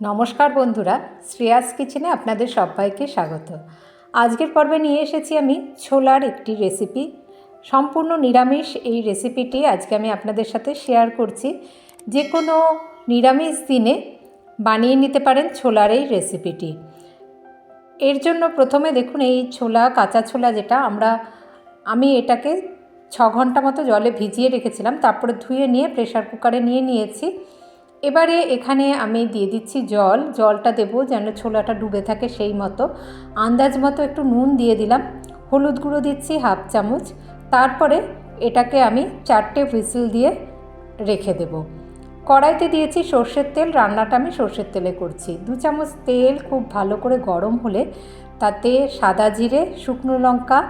নমস্কার বন্ধুরা, শ্রেয়াস কিচেনে আপনাদের সবাইকে স্বাগত। আজকের পর্বে নিয়ে এসেছি আমি ছোলার একটি রেসিপি সম্পূর্ণ নিরামিষ এই রেসিপিটি আজকে আমি আপনাদের সাথে শেয়ার করছি। যে কোনো নিরামিষ দিনে বানিয়ে নিতে পারেন ছোলার এই রেসিপিটি এর জন্য প্রথমে দেখুন, এই ছোলা, কাঁচা ছোলা যেটা, আমরা, আমি এটাকে ছ ঘণ্টা মতো জলে ভিজিয়ে রেখেছিলাম। তারপরে ধুয়ে নিয়ে প্রেশার কুকারে নিয়ে নিয়েছি। এবারে এখানে আমি দিয়ে দিচ্ছি জল। জলটা দেবো যেন ছোলাটা ডুবে থাকে সেই মতো। আন্দাজ মতো একটু নুন দিয়ে দিলাম। হলুদ গুঁড়ো দিচ্ছি হাফ চামচ। তারপরে এটাকে আমি চারটে হুইসেল দিয়ে রেখে দেব। কড়াইতে দিয়েছি সর্ষের তেল। রান্নাটা আমি সর্ষের তেলে করছি। দু চামচ তেল খুব ভালো করে গরম হলে তাতে সাদা জিরে, শুকনো লঙ্কা,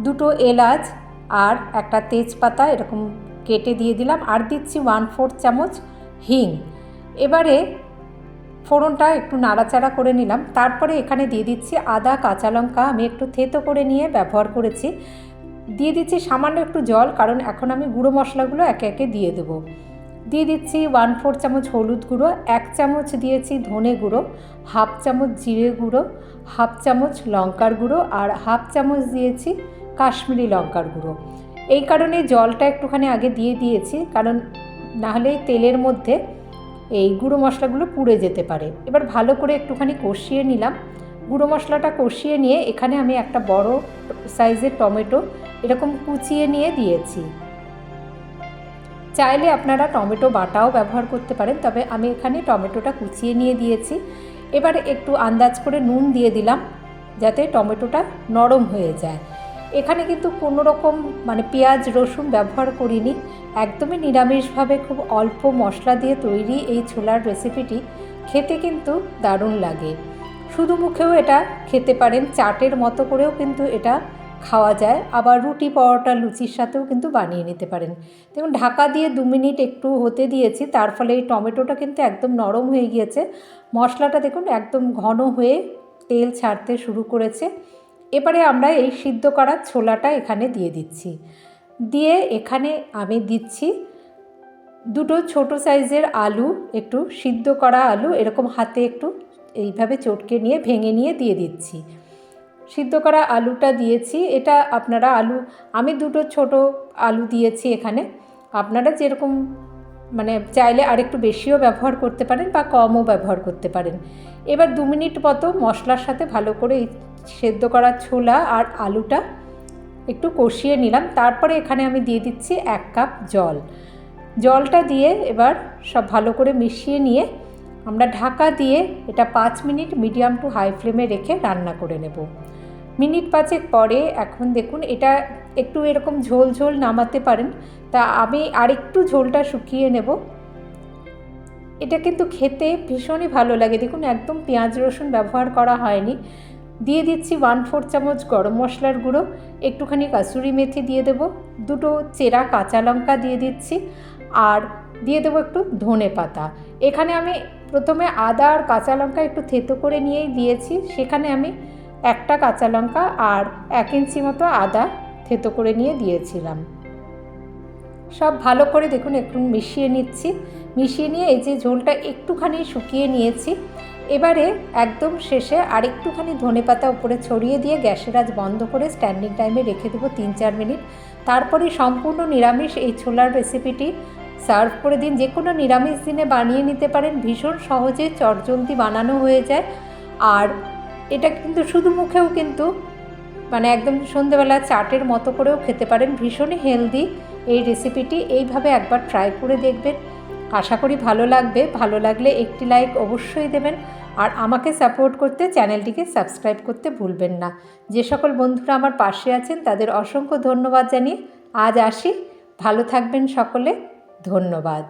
দুটো এলাচ আর একটা তেজপাতা এরকম কেটে দিয়ে দিলাম। আর দিচ্ছি ওয়ান ফোর্থ চামচ হিং। এবারে ফোড়নটা একটু নাড়াচাড়া করে নিলাম। তারপরে এখানে দিয়ে দিচ্ছি আদা, কাঁচা লঙ্কা। আমি একটু থেতো করে নিয়ে ব্যবহার করেছি। দিয়ে দিচ্ছি সামান্য একটু জল, কারণ এখন আমি গুঁড়ো মশলাগুলো একে একে দিয়ে দেবো। দিয়ে দিচ্ছি ওয়ান ফোর চামচ হলুদ গুঁড়ো, এক চামচ দিয়েছি ধনে গুঁড়ো হাফ চামচ জিরে গুঁড়ো হাফ চামচ লঙ্কার গুঁড়ো আর হাফ চামচ দিয়েছি কাশ্মীরি লঙ্কার গুঁড়ো। এই কারণে জলটা একটুখানি আগে দিয়ে দিয়েছি, কারণ নাহলে তেলের মধ্যে এই গুঁড়ো মশলাগুলো পুড়ে যেতে পারে। এবার ভালো করে একটুখানি কষিয়ে নিলাম। গুঁড়ো মশলাটা কষিয়ে নিয়ে এখানে আমি একটা বড় সাইজের টমেটো এরকম কুচিয়ে নিয়ে দিয়েছি। চাইলে আপনারা টমেটো বাটাও ব্যবহার করতে পারেন, তবে আমি এখানে টমেটোটা কুচিয়ে নিয়ে দিয়েছি। এবার একটু আন্দাজ করে নুন দিয়ে দিলাম, যাতে টমেটোটা নরম হয়ে যায়। এখানে কিন্তু কোনো রকম মানে পেঁয়াজ, রসুন ব্যবহার করিনি। একদমই নিরামিষভাবে খুব অল্প মশলা দিয়ে তৈরি এই ছোলার রেসিপিটি খেতে কিন্তু দারুণ লাগে। শুধু মুখেও এটা খেতে পারেন, চাটের মতো করেও কিন্তু এটা খাওয়া যায়। আবার রুটি পরোটা, লুচির সাথেও কিন্তু বানিয়ে নিতে পারেন। দেখুন, ঢাকা দিয়ে দু মিনিট একটু হতে দিয়েছি, তার ফলে এই টমেটোটা কিন্তু একদম নরম হয়ে গিয়েছে। মশলাটা দেখুন, একদম ঘন হয়ে তেল ছাড়তে শুরু করেছে। এবারে আমরা এই সিদ্ধ করা ছোলাটা এখানে দিয়ে দিচ্ছি। দিয়ে এখানে আমি দিচ্ছি দুটো ছোট সাইজের আলু, একটু সিদ্ধ করা আলু, এরকম হাতে একটু এইভাবে চটকে নিয়ে ভেঙে নিয়ে দিয়ে দিচ্ছি। সিদ্ধ করা আলুটা দিয়েছি, এটা আপনারা আলু, আমি দুটো ছোট আলু দিয়েছি এখানে। আপনারা যেরকম মানে চাইলে আরেকটু বেশিও ব্যবহার করতে পারেন বা কমও ব্যবহার করতে পারেন। এবার দু মিনিট মতো মশলার সাথে ভালো করে সেদ্ধ করা ছোলা আর আলুটা একটু কষিয়ে নিলাম। তারপরে এখানে আমি দিয়ে দিচ্ছি এক কাপ জল। জলটা দিয়ে এবার সব ভালো করে মিশিয়ে নিয়ে আমরা ঢাকা দিয়ে এটা পাঁচ মিনিট মিডিয়াম টু হাই ফ্লেমে রেখে রান্না করে নেব। মিনিট পাঁচেক পরে এখন দেখুন এটা একটু এরকম ঝোল ঝোল নামাতে পারেন। তা আমি আরেকটু ঝোলটা শুকিয়ে নেব। এটা কিন্তু খেতে ভীষণই ভালো লাগে। দেখুন একদম পেঁয়াজ রসুন ব্যবহার করা হয়নি। দিয়ে দিচ্ছি ওয়ান ফোর চামচ গরম মশলার গুঁড়ো, একটুখানি কাসুরি মেথি দিয়ে দেবো, দুটো চেরা কাঁচা লঙ্কা দিয়ে দিচ্ছি, আর দিয়ে দেবো একটু ধনে পাতা। এখানে আমি প্রথমে আদা আর কাঁচা লঙ্কা একটু থেতো করে নিয়েই দিয়েছি, সেখানে আমি একটা কাঁচা লঙ্কা আর এক ইঞ্চি মতো আদা থেতো করে নিয়ে দিয়েছিলাম। সব ভালো করে দেখুন, একটু মিশিয়ে নিচ্ছি। মিশিয়ে নিয়ে এই যে ঝোলটা একটুখানি শুকিয়ে নিয়েছি এবারে একদম শেষে আরেকটুখানি ধনে পাতা উপরে ছড়িয়ে দিয়ে গ্যাসের আজ বন্ধ করে স্ট্যান্ডিং টাইমে রেখে দেবো তিন চার মিনিট। তারপরে সম্পূর্ণ নিরামিষ এই ছোলার রেসিপিটি সার্ভ করে দিন। যে কোনো নিরামিষ দিনে বানিয়ে নিতে পারেন। ভীষণ সহজে চটজলদি বানানো হয়ে যায়। আর এটা কিন্তু শুধু মুখেও কিন্তু মানে একদম সন্ধেবেলা চাটের মতো করেও খেতে পারেন। ভীষণই হেলদি এই রেসিপিটি। এইভাবে একবার ট্রাই করে দেখবেন। আশা করি ভালো লাগবে। ভালো লাগলে একটি লাইক অবশ্যই দেবেন। আর আমাকে সাপোর্ট করতে চ্যানেলটিকে সাবস্ক্রাইব করতে ভুলবেন না। যে সকল বন্ধুরা আমার পাশে আছেন, তাদের অসংখ্য ধন্যবাদ জানিয়ে আজ আসি। ভালো থাকবেন সকলে। ধন্যবাদ।